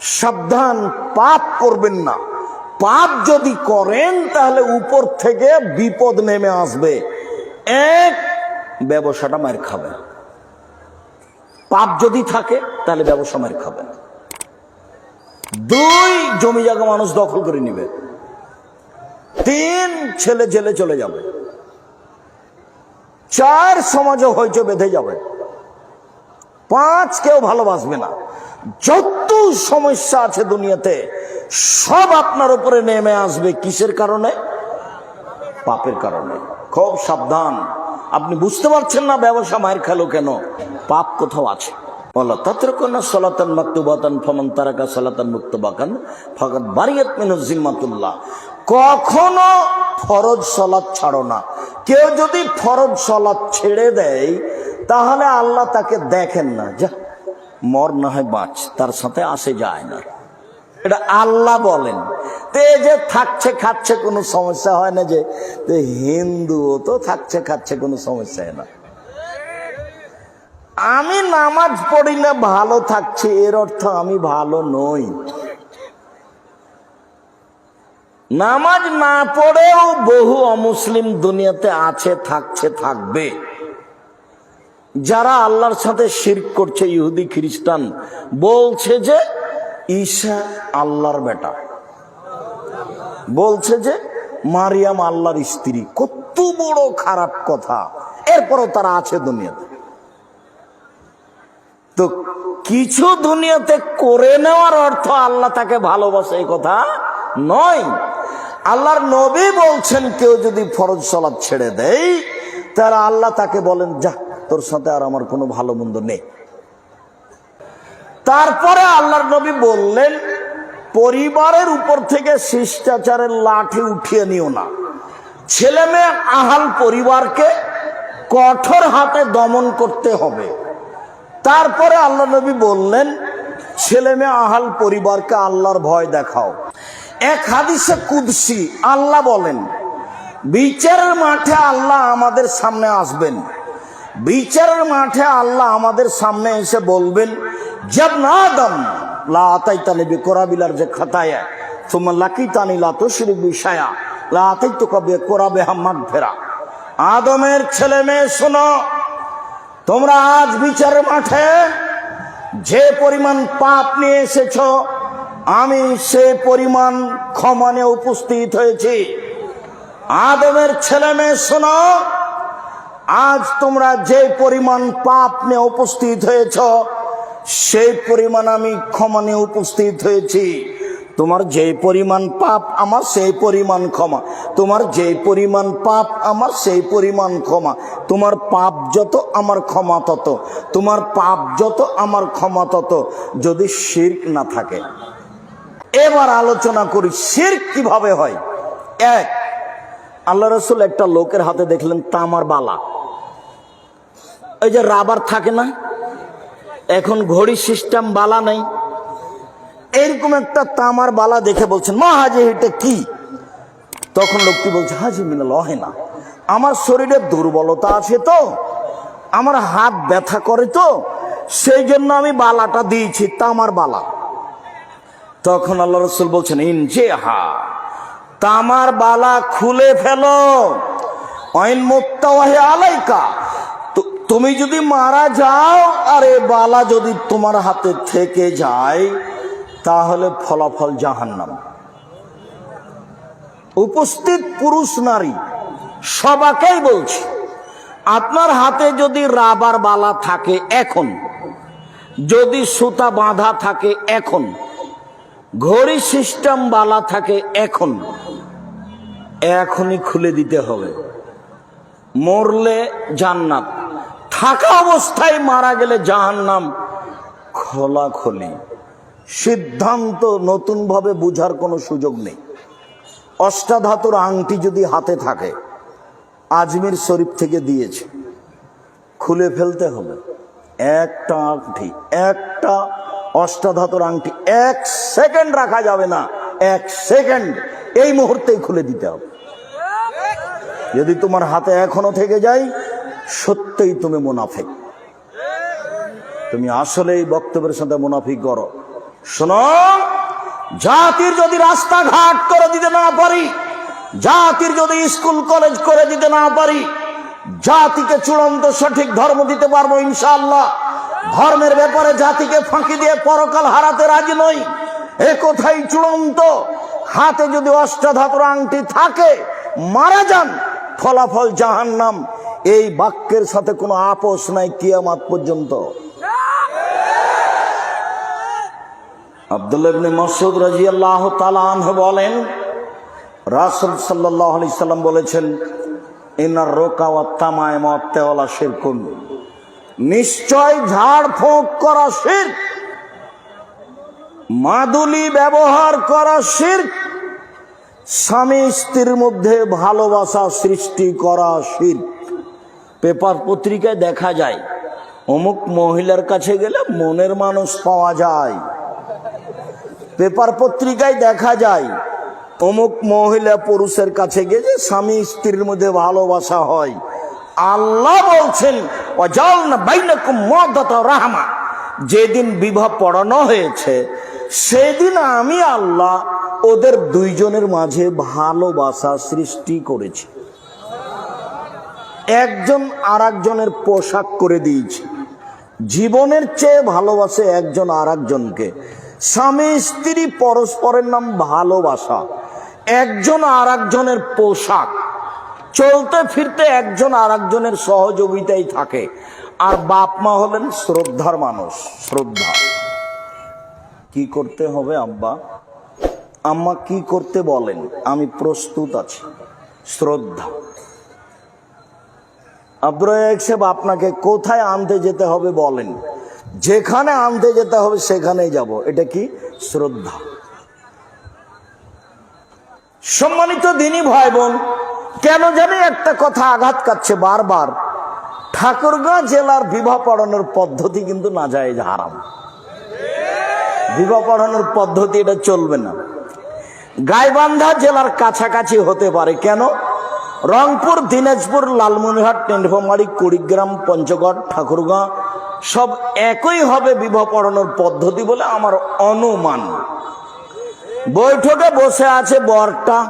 সাবধান, পাপ করবেন না। পাপ যদি করেন, তাহলে উপর থেকে বিপদ নেমে আসবে। এক, ব্যবসাটা মার খাবেন। পাপ যদি থাকে, তাহলে ব্যবসা মার খাবেন। দুই, জমি জায়গা মানুষ দখল করে নিবে। তিন, ছেলে জেলে চলে যাবে। চার, সমাজে হইচে বেঁধে যাবে। পাঁচ কেউ ভালোবাসবে না। যত সমস্যা আছে দুনিয়াতে, সব আপনার উপরে নেমে আসবে। কিসের কারণে? পাপের কারণে। খুব সাবধান। আপনি বুঝতে পারছেন না ব্যবসা মায়ের খেলো কেন? পাপ কোথাও আছে। বলো সলাতান সলাতান কখনো ফরজ সলাৎ ছাড়ো না। কেউ যদি ফরজ সলাৎ ছেড়ে দেয় তাহলে আল্লাহ তাকে দেখেন না। যা, মর না হয় বাঁচ, তার সাথে আসে যায় না। এটা আল্লাহ বলেন। তে যে থাকছে খাচ্ছে কোনো সমস্যা হয় না যে হিন্দুও তো থাকছে খাচ্ছে কোনো সমস্যা হয় না। আমি নামাজ পড়ি না, ভালো থাকছি, এর অর্থ আমি ভালো নই। নামাজ না পড়েও বহু অমুসলিম দুনিয়াতে আছে, থাকছে, থাকবে। যারা আল্লাহর সাথে শিরক করছে, ইহুদি, খ্রিস্টান, বলছে যে ঈশা আল্লাহর বেটা। বলছে যে মারিয়াম আল্লাহর স্ত্রী। কত বড় খারাপ কথা। এরপরও তারা আছে দুনিয়াতে। তো কিছু দুনিয়াতে করে নেওয়ার অর্থ আল্লাহ তাকে ভালোবাসে এই কথা নয়। আল্লাহর নবী বলছেন, কেউ যদি ফরজ সলাদ ছেড়ে দেয় তারা আল্লাহ তাকে বলেন যা তোর সাথে আর আমার কোনো ভালো মন্দ নেই। তারপরে আল্লাহর নবী বললেন, পরিবারের উপর থেকে শিষ্টাচারের লাঠি উঠিয়ে নিও না। ছেলে মেয়ে আহাল পরিবারকে কঠোর হাতে দমন করতে হবে। তারপরে আল্লাহ নবী বললেন, ছেলে মেয়ে আহাল পরিবারকে আল্লাহর ভয় দেখাও। এক হাদিসে কুদসি, আল্লাহ বলেন, বিচারের মাঠে আল্লাহ আমাদের সামনে আসবেন। বিচারের মাঠে আল্লাহ আমাদের সামনে এসে বলবেন জব না আদম, লা আতাইতানি বিকরাবিলার যে খাতায় তোমার লাকিতানি লা তুশরিক বিশায়া, লা আতাইতুকা বিকরাবে হাম্মাদ ফেরা আদমের ছেলে মেয়ে, শোনো, তোমরা আজ বিচারের মাঠে যে পরিমাণ পাপ নিয়ে এসেছ, আমি সে পরিমাণ ক্ষমানে উপস্থিত হয়েছি। আদমের ছেলে মেয়ে, শোনো আজ তোমরা যে পরিমাণ পাপ নিয়ে উপস্থিত হয়েছ, সেই পরিমাণ আমি ক্ষমা নিয়ে উপস্থিত হয়েছি। তোমার যে পরিমাণ পাপ, আমার সেই পরিমাণ ক্ষমা। তোমার যে পরিমাণ পাপ, আমার সেই পরিমাণ ক্ষমা। তোমার পাপ যত, আমার ক্ষমা তত। তোমার পাপ যত, আমার ক্ষমা তত। যদি শির্ক না থাকে। এবার আলোচনা করি, শির্ক কীভাবে হয়? এক, আল্লাহ রসুল একটা লোকের হাতে দেখলেন তামার বালা। ওই যে রাবার থাকে না, এখন ঘড়ি সিস্টেম বালা নেই। এরকম একটা তামার বালা দেখে বলছেন, মা হাজি এটা কি? তখন লোকটি বলছে হাজি মিনাল হয় না। আমার শরীরে দুর্বলতা আছে তো, আমার হাত ব্যথা করে তো, সেই জন্য আমি বালাটা দিয়েছি, তামার বালা। তখন আল্লাহ রসুল বলছেন, ইন যে হা তামার বালা খুলে ফেলো। আলাইকা তুমি যদি মারা যাও, আর এ বালা যদি তোমার হাতে থেকে যায়, তাহলে ফলাফল জাহান্নাম। উপস্থিত পুরুষ নারী, সবাকেই বলছি, আপনার হাতে যদি রাবার বালা থাকে এখন, যদি সুতা বাঁধা থাকে এখন, ঘড়ি সিস্টেম বালা থাকে এখন, এখনই খুলে দিতে হবে। মরলে জান্নাত। থাকা অবস্থায় মারা গেলে জাহান্নাম খোলা খোলি সিদ্ধান্ত নতুনভাবে বুঝার কোনো সুযোগ নেই। অষ্টাধাতুর আংটি যদি হাতে থাকে, আজমির শরীফ থেকে দিয়েছে। খুলে ফেলতে হবে। একটা আংটি, একটা অষ্টাধাতুর আংটি, এক সেকেন্ড রাখা যাবে না। এক সেকেন্ড। এই মুহূর্তেই খুলে দিতে হবে। যদি তোমার হাতে এখনও থেকে যায় সত্যই তুমি মুনাফিক। তুমি আসলে এই বক্তব্যের সাথে মুনাফিক করো শোনো, জাতির যদি রাস্তাঘাট করে দিতে না পারি, জাতির যদি স্কুল, কলেজ করে দিতে না পারি, জাতিকে চূড়ান্ত সঠিক ধর্ম দিতে পারব ইনশাআল্লাহ। ধর্মের ব্যাপারে জাতিকে ফাঁকি দিয়ে পরকাল হারাতে রাজি নই। এ কোথায় চূড়ান্ত। হাতে যদি অষ্টাধাতুর আংটি থাকে, মারা যান, ফলাফল জাহান্নাম। এই বাক্যের সাথে কোনো আপোষ নাই কিয়ামাত পর্যন্ত। আব্দুল্লাহ ইবনে মাসউদ রাদিয়াল্লাহু তাআলা আনহু বলেন, রাসূল সাল্লাল্লাহু আলাইহি সাল্লাম বলেছেন ইনার রোকা ওয়া তামায়ম ওয়া তেওলা শিরকুন। নিশ্চয় ঝাড় ফোঁক করা শিরক, মাদুলি ব্যবহার করা শিরক, স্বামী স্ত্রীর মধ্যে ভালোবাসা সৃষ্টি করা শিরক। পেপার পত্রিকায় দেখা যায়, অমুক মহিলার কাছে গেলে মনের মানুষ পাওয়া যায়। পেপার পত্রিকায় দেখা যায়, অমুক মহিলা পুরুষের কাছে যে স্বামী স্ত্রীর মধ্যে ভালোবাসা হয়। আল্লাহ বলছেন না রাহমা। যেদিন বিবাহ পড়ানো হয়েছে, সেদিন আমি আল্লাহ ওদের দুইজনের মাঝে ভালোবাসা সৃষ্টি করেছি। একজন আর একজনের পোশাক করে দিয়েছি। জীবনের চেয়ে ভালোবাসে একজন আর একজনকে স্বামী, স্ত্রী, পরস্পরের নাম ভালোবাসা। একজন আর একজনের পোশাক। চলতে ফিরতে একজন আর একজনের সহযোগিতাই থাকে। আর বাপ মা হলেন শ্রদ্ধার মানুষ, শ্রদ্ধা। কি করতে হবে আব্বা? আম্মা কি করতে বলেন? আমি প্রস্তুত আছি। শ্রদ্ধা। আব্দুল সাহেব, আপনাকে কোথায় আনতে যেতে হবে বলেন। যেখানে আনতে যেতে হবে সেখানেই যাব। এটা কি শ্রদ্ধা? সম্মানিত দিনী ভাই বোন কেন জানি একটা কথা আঘাত কাচ্ছে বারবার। ঠাকুরগাঁ জেলার বিবাহ পড়ানোর পদ্ধতি কিন্তু না যায় হারাম। বিবাহ পড়ানোর পদ্ধতি এটা চলবে না। গাইবান্ধা জেলার কাছাকাছি হতে পারে। কেন? রংপুর, দিনাজপুর, লালমনিরহাট, টেন্ডফামারি, কুড়িগ্রাম, পঞ্চগড়, ঠাকুরগাঁ, সব একই হবে বিবাহ পড়ানোর পদ্ধতি বলে আমার অনুমান। বৈঠকে বসে আছে বরটা।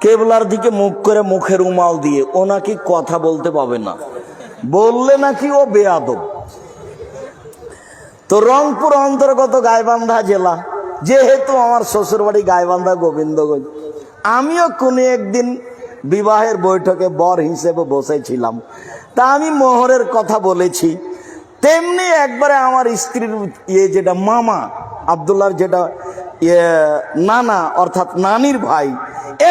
কেবলার দিকে মুখ করে মুখের উমাল দিয়ে। ও নাকি কথা বলতে পাবে না। বললে নাকি ও বেয়াদব। তো রংপুর অন্তর্গত গাইবান্ধা জেলা, যেহেতু আমার শ্বশুরবাড়ি গাইবান্ধা গোবিন্দগঞ্জ, আমিও কোনো একদিন বিবাহের বৈঠকে বর হিসেবে বসেছিলাম। তা আমি মোহরের কথা বলেছি। তেমনি একবারে আমার স্ত্রীর ইয়ে যেটা মামা, আবদুল্লার যেটা ইয়ে নানা, অর্থাৎ নানির ভাই,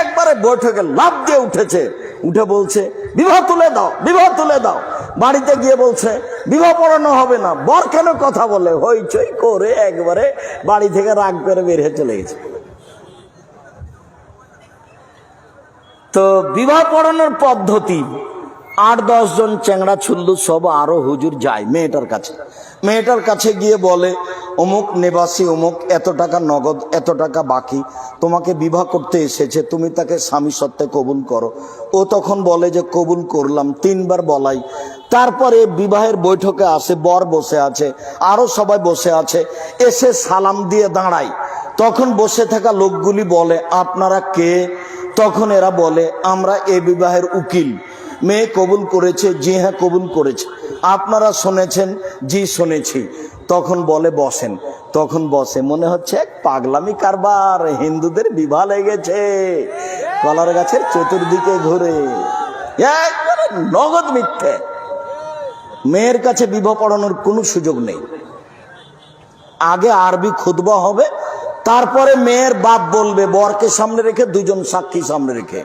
একবারে বৈঠকে লাভ দিয়ে উঠেছে। উঠে বলছে, বিবাহ তুলে দাও, বিবাহ তুলে দাও। বাড়িতে গিয়ে বলছে, বিবাহ পড়ানো হবে না, বর কেন কথা বলে? হইচই করে একবারে বাড়ি থেকে রাগ করে বের হয়ে চলে গেছে। তো বিবাহ পড়ানোর পদ্ধতি। আট, দশ জন চ্যাংড়া ছুল্লু সব আরও হুজুর যায় মেয়েটার কাছে। মেয়েটার কাছে গিয়ে বলে, অমুক নেবাসী, অমুক এত টাকা নগদ, এত টাকা বাকি, তোমাকে বিবাহ করতে এসেছে, তুমি তাকে স্বামী সত্ত্বে কবুল করো। ও তখন বলে যে, কবুল করলাম। তিনবার বলাই। তারপরে বিবাহের বৈঠকে আসে, বর বসে আছে, আরও সবাই বসে আছে, এসে সালাম দিয়ে দাঁড়ায়। তখন বসে থাকা লোকগুলি বলে, আপনারা কে? তখন এরা বলে, আমরা এ বিবাহের উকিল। মেয়ে কবুল করেছে জি হ্যাঁ কবুল করেছে। আপনারা শুনেছেন, জি শুনেছি। তখন বলে, বসেন। তখন বসে, মনে হচ্ছে এক পাগলামি কারবার, হিন্দুদের বিবাহ লেগেছে। কলার গাছের চতুর্দিকে ঘুরে নগদ মিথ্যে। মেয়ের কাছে বিবাহ পড়ানোর কোনো সুযোগ নেই। আগে আরবি খুতবা হবে তারপরে মেয়ের বাপ বলবে, বরকে সামনে রেখে, দুজন সাক্ষী সামনে রেখে।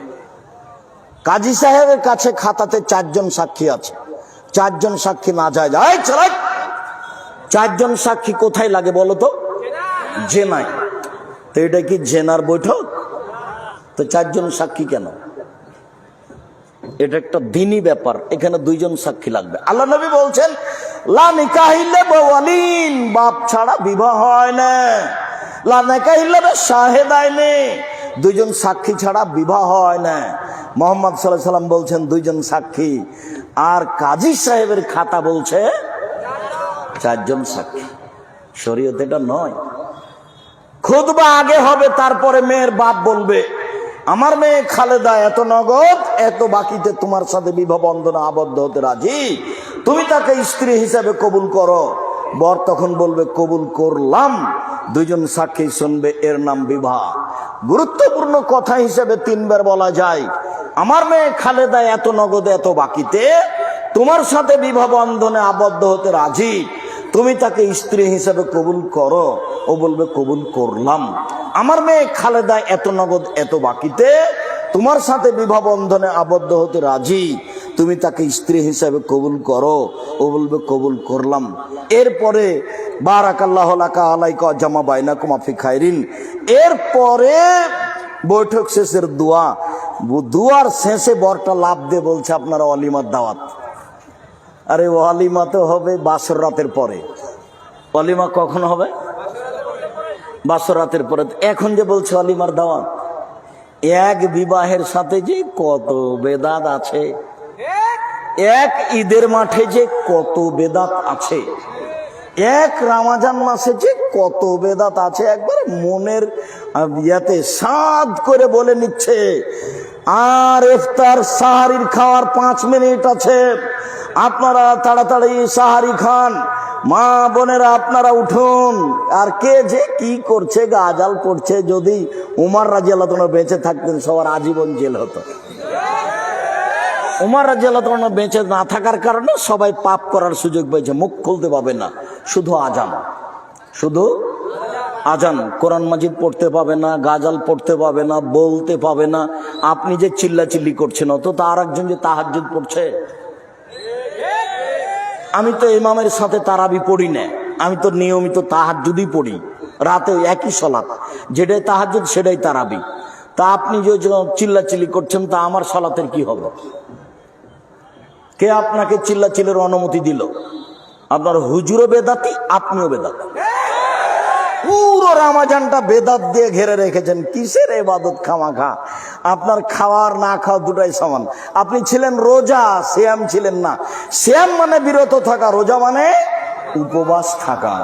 কাজী সাহেবের কাছে খাতাতে চারজন সাক্ষী আছে। চারজন সাক্ষী না যায় যায় চালাই চারজন সাক্ষী কোথায় লাগে বলো তো? তো এটা কি জেনার বৈঠক? তো চারজন সাক্ষী কেন? এটা একটা দিনই ব্যাপার, এখানে দুইজন সাক্ষী লাগবে। আল্লাহ নবী বলছেন, লা নিকাহিলে বওয়ালিন বাপ ছাড়া বিবাহ হয় না। লা নিকাহিলে শাহেদ আইনে দুইজন সাক্ষী ছাড়া বিবাহ হয় না। মোহাম্মদ সাল্লাহ সাল্লাম বলছেন, দুইজন সাক্ষী। আর কাজী সাহেবের খাতা বলছে, চারজন সাক্ষী। শরীয়ত এটা নয়। খুদবা আগে হবে, তারপরে মেয়ের বাপ বলবে, আমার মেয়ে খালেদা, এত নগদ, এত বাকিতে তোমার সাথে বিবাহ বন্ধনে আবদ্ধ হতে রাজি? তুমি তাকে স্ত্রী হিসাবে কবুল করো। বর তখন বলবে, কবুল করলাম। দুইজন সাক্ষী শুনবে, এর নাম বিবাহ। গুরুত্বপূর্ণ কথা হিসেবে তিনবার বলা যায়, আমার মেয়ে খালেদা এত নগদ, এত বাকিতে, তোমার সাথে বিবাহ বন্ধনে আবদ্ধ হতে রাজি। তুমি তাকে স্ত্রী হিসেবে কবুল করো। ও বলবে, কবুল করলাম। আমার মেয়ে খালেদা এত নগদ, এত বাকিতে, তোমার সাথে বিবাহ বন্ধনে আবদ্ধ হতে রাজি। তুমি তাকে স্ত্রী হিসাবে কবুল করো। ও বলবে, কবুল করলাম। এরপরে জামা বাইনা এরপরে, বৈঠক শেষের দোয়া। দুয়ার শেষে বরটা লাভ দিয়ে বলছে, আপনারা অলিমার দাওয়াত। আরে, অলিমা তো হবে বাসর রাতের পরে। অলিমা কখন হবে? বাসর রাতের পরে। এখন যে বলছে অলিমার দাওয়াত, এক বিবাহের সাথে যে কত বেদাত আছে। এক ঈদের মাঠে যে কত বেদাত আছে, এক রামাজান মাসে যে কত বেদাত আছে, একবার মনের ইয়াতে সাদ করে বলে নিচ্ছে, আর ইফতার সাহারির খাওয়ার পাঁচ মিনিট আছে, আপনারা তাড়াতাড়ি সাহারি খান, মা বোনেরা আপনারা উঠুন। আর কে যে কি করছে গাজাল পড়ছে যদি উমার রাজি আল্লাহ বেঁচে থাকতেন, সবার আজীবন জেল হতো। উমার রাজি আল্লাহ বেঁচে না থাকার কারণে সবাই পাপ করার সুযোগ পেয়েছে, মুখ খুলতে পাবে না। শুধু আজান। শুধু আজান। কোরআন মাজিদ পড়তে পাবে না, গাজাল পড়তে পাবে না, বলতে পাবে না। আপনি যে চিল্লা চিল্লি করছেন অত তার একজন যে তাহাজ্জুদ পড়ছে। আমি তো ইমামের সাথে তারাবি পড়ি না। আমি তো নিয়মিত তাহাজ্জুদই পড়ি। রাতে একই সলাত। যেটাই তাহাজ্জুদ, সেটাই তারাবি। তা আপনি যে চিল্লা চিল্লি করছেন, তা আমার সলাতের কি হবে? কে আপনাকে চিল্লা চিল্লের অনুমতি দিল? আপনার হুজুরও বেদাতি, আপনিও বেদাতি। পুরো রামাজানটা বেদাত দিয়ে ঘেরে রেখেছেন। কিসের এবাদত খামাখা? আপনার খাওয়ার না খাওয়া দুটাই সমান। আপনি ছিলেন রোজা শ্যাম ছিলেন না। শ্যাম মানে বিরত থাকা, রোজা মানে উপবাস থাকা।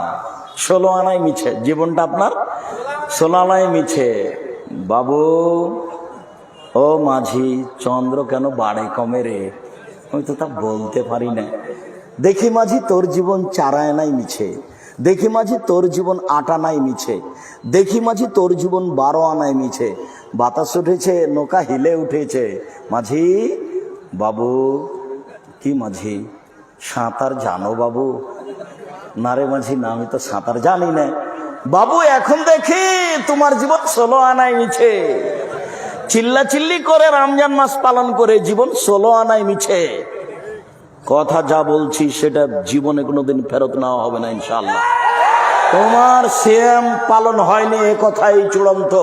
ষোলো আনায় মিছে। জীবনটা আপনার ষোলো আনায় মিছে। বাবু, ও মাঝি, চন্দ্র কেন বাড়ে কমে রে? আমি তো তা বলতে পারি না। দেখি মাঝি, তোর জীবন চারায় নাই মিছে। দেখি মাঝি, তোর জীবন আটা নাই মিছে। দেখি মাঝি, তোর জীবন বারো আনায় মিছে। বাতাস উঠেছে, নৌকা হিলে উঠেছে। মাঝি, বাবু, কি মাঝি? সাঁতার জানো বাবু? না রে মাঝি, না, আমি তো সাঁতার জানি না। বাবু, এখন দেখি তোমার জীবন ষোলো আনায় মিছে। চিল্লা চিল্লি করে রমজান মাস পালন করে জীবন ষোলো আনায় মিছে। কথা যা বলছি সেটা জীবনে কোনোদিন ফেরত নেওয়া হবে না ইনশাল্লাহ তোমার সেম পালন হয়নি এ কথাই চূড়ান্ত।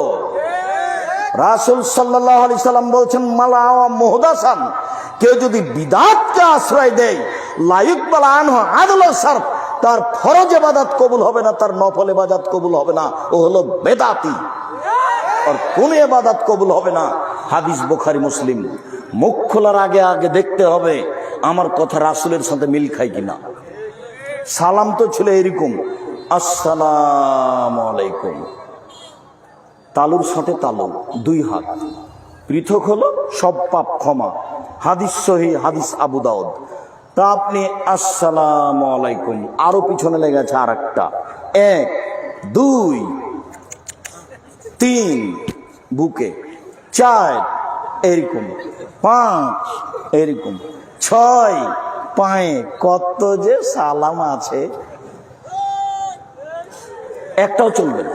রাসুল সাল্লাহ আলি সাল্লাম বলছেন, মালা মোহদাসান, কেউ যদি বিদাতকে আশ্রয় দেয় লাইক বালা আনহ আদল সার্ফ, তার ফরজ এবাদাত কবুল হবে না, তার নফল এবাদাত কবুল হবে না। ও হলো বেদাতি। আর কোন এবাদাত কবুল হবে না। হাদিস বোখারি, মুসলিম। মুখ খোলার আগে আগে দেখতে হবে আমার কথা রাসুলের সাথে মিল খাই কিনা। সালাম তো ছিল এরকম, আসসালাম আলাইকুম। তালুর সাথে তালু, দুই হাত। পৃথক হলো সব পাপ ক্ষমা। হাদিস সহি, হাদিস আবু দাউদ। তা আপনি আসসালাম আলাইকুম আরও পিছনে লেগেছে আর একটা এক, দুই তিন বুকে, চার এরকম, পাঁচ এরকম, ছয় পায়ে কত যে সালাম আছে, একটাও চলবে না।